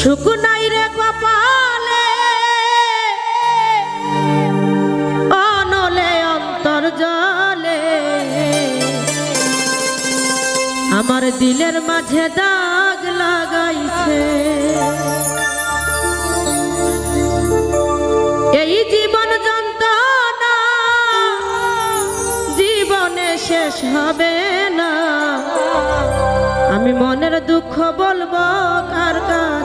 সুখ রে কপালে। অনলে অন্তর জলে। আমার দিলের মাঝে দাগ লাগাইছে। এই জীবন যন্ত্রণা জীবনে শেষ হবে না। আমি মনের দুঃখ বলব কার কার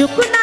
শুকনা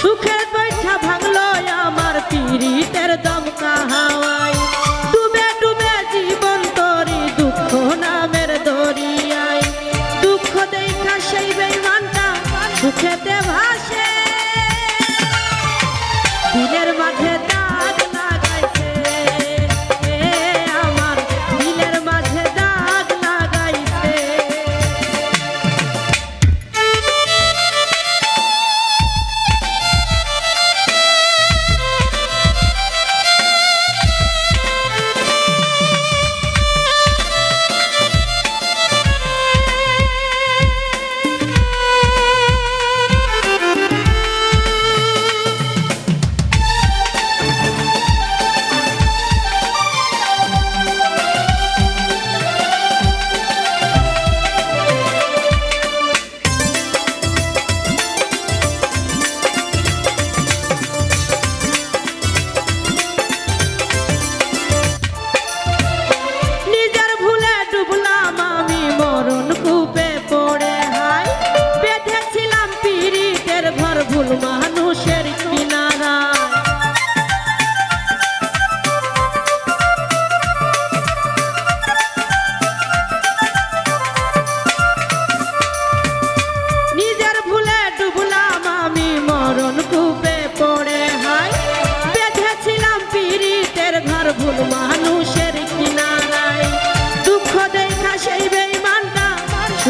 সুখে বৈঠা ভাঙলো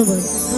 ধন্যবাদ।